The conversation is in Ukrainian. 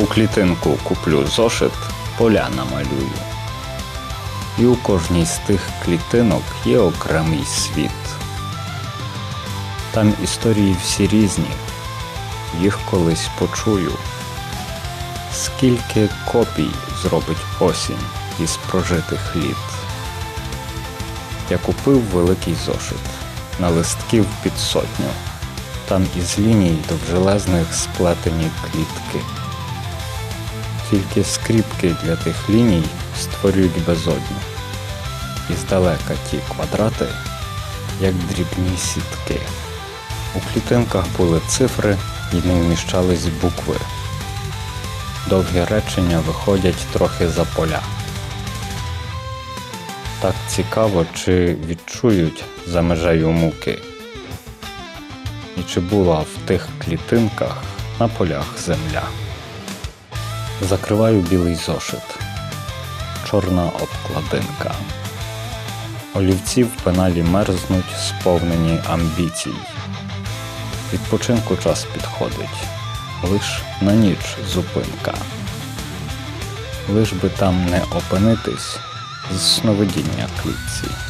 У клітинку куплю зошит, поля намалюю. І у кожній з тих клітинок є окремий світ. Там історії всі різні, їх колись почую. Скільки копій зробить осінь із прожитих літ. Я купив великий зошит на листків під сотню. Там із ліній довжелезних сплетені клітки. Тільки скріпки для тих ліній створюють безодню. І здалека ті квадрати, як дрібні сітки. У клітинках були цифри і не вміщались букви. Довгі речення виходять трохи за поля. Так цікаво, чи відчують за межею муки. І чи була в тих клітинках на полях земля. Закриваю білий зошит, чорна обкладинка. Олівці в пеналі мерзнуть, сповнені амбіцій. Відпочинку час підходить, лиш на ніч зупинка. Лиш би там не опинитись з сновидіння клітці.